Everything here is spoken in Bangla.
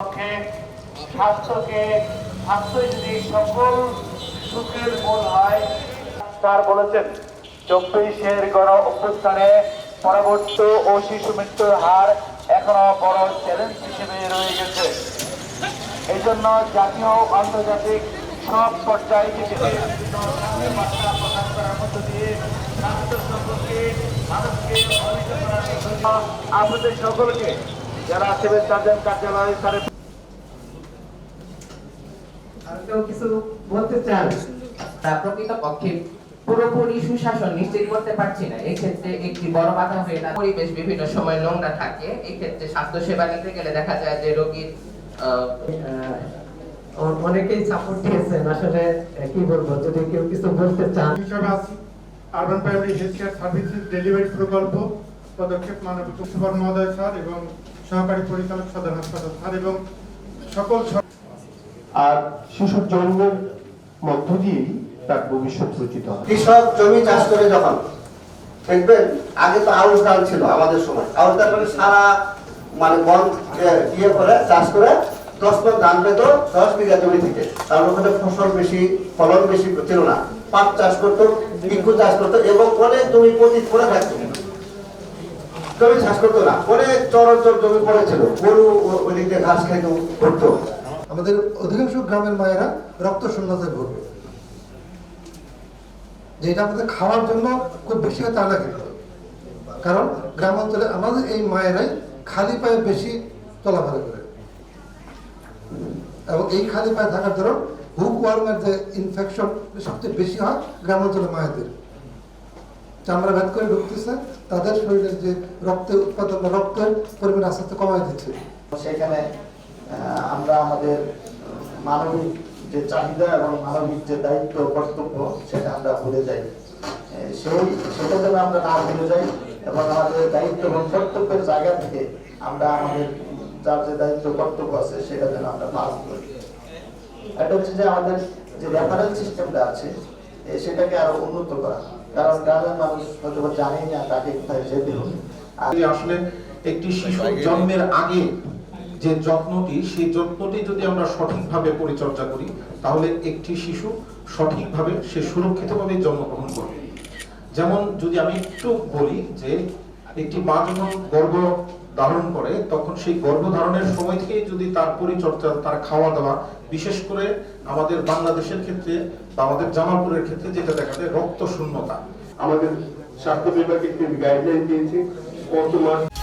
পক্ষে বলেছেন, চব্বিশের গণ অভ্যুত্থানে পরবর্তী ও শিশু মৃত্যুর হার এখনও বড় চ্যালেঞ্জ হিসেবে রয়ে গেছে। এই জন্য জাতীয় আন্তর্জাতিক সব পর্যায়ে প্রকাশ করার সকলকে যারা সিভিল সার্জন কার্যালয় কেউ কিছু বলতে চান তা প্রকৃতপক্ষে পুরোপুরি সুশাসন নিশ্চিত করতে পারছি না। এই একটি বড় বাধা হয়ে দাঁড়ায়। পরিবেশ বিভিন্ন সময় নোংরা থাকে। এই স্বাস্থ্য সেবা নিতে গেলে দেখা যায় যে রোগীর অনেকেই সাপোর্ট দিয়েছেন। আসলে কি বলব? যদি কেউ কিছু বলতে চান। Urban primary health care services delivery প্রকল্প পদক্ষেপ মাননীয় সুপার মহোদয় স্যার এবং সহকারী পরিচালক সদর হাসপাতাল স্যার এবং সকল আর শিশুর জন্মের মধ্য দিয়েই তার ভবিষ্যৎ রচিত হয়। কৃষক জমি চাষ করে যখন দেখবেন আগে তো আউশ ধান ছিল আমাদের সময়। আউশ ধান মানে সারা মানে বন ইয়ে করে চাষ করে দশ মন ধান পেত দশ বিঘা জমি থেকে। তার ওখানে ফসল বেশি ফলন বেশি ছিল না। পাট চাষ করতো ইকু চাষ করতো এবং অনেক জমি পতি করে থাকতো। জমি চাষ করতো না। অনেক চরচর জমি পড়েছিল। গরু ও- ওই দিক দিয়ে ঘাস খাইতো করতো আমাদের অধিকাংশ গ্রামের মায়েরা রক্ত শূন্যতায় ভুগবে যেটা আমাদের খাওয়ার জন্য খুব বেশি হয় তা না কিন্তু। কারণ গ্রাম অঞ্চলে আমাদের এই মায়েরাই খালি পায়ে বেশি চলাফেরা করে। এবং এই খালি পায়ে থাকার ধরুন হুক ওয়ার্মের যে ইনফেকশন সবচেয়ে বেশি হয় গ্রাম অঞ্চলে মায়েদের। চামড়া ভেদ করে ঢুকতেছে, তাদের শরীরের যে রক্তের উৎপাদন, রক্তের পরিমাণ আস্তে আস্তে কমাই দিচ্ছে। সেখানে আমরা আমাদের মানবিক যে চাহিদা এবং মানবিক যে দায়িত্ব কর্তব্য, সেটা আমরা ভুলে যাই। সেই, সেটা যেন আমরা না ভুলে যাই এবং আমাদের দায়িত্ব এবং কর্তব্যের জায়গা থেকে আমরা আমাদের যার যে দায়িত্ব কর্তব্য আছে, সেটা যেন আমরা পালন করি। এটা হচ্ছে যে আমাদের যে রেফারেন্স সিস্টেমটা আছে সেটাকে আরও উন্নত করা। কারণ গ্রামের মানুষ হয়তো জানেই না তাকে কোথায় যেতে হবে। আসলে একটি শিশু জন্মের আগে যে যত্নটি সেই যত্নটি যদি আমরা সঠিকভাবে পরিচর্যা করি তাহলে একটি শিশু সঠিকভাবে সে সুরক্ষিতভাবে জন্মগ্রহণ করবে। যেমন যদি আমি একটু বলি যে একটি মা যখন গর্ভ ধারণ করে, তখন সেই গর্ভ ধারণের সময় থেকে যদি তার পরিচর্যা, তার খাওয়া দাওয়া বিশেষ করে আমাদের বাংলাদেশের ক্ষেত্রে বা আমাদের জামালপুরের ক্ষেত্রে যেটা দেখা যায় রক্ত শূন্যতা আমাদের স্বাস্থ্য বিভাগ একটি গাইডলাইন দিয়েছে কত মাস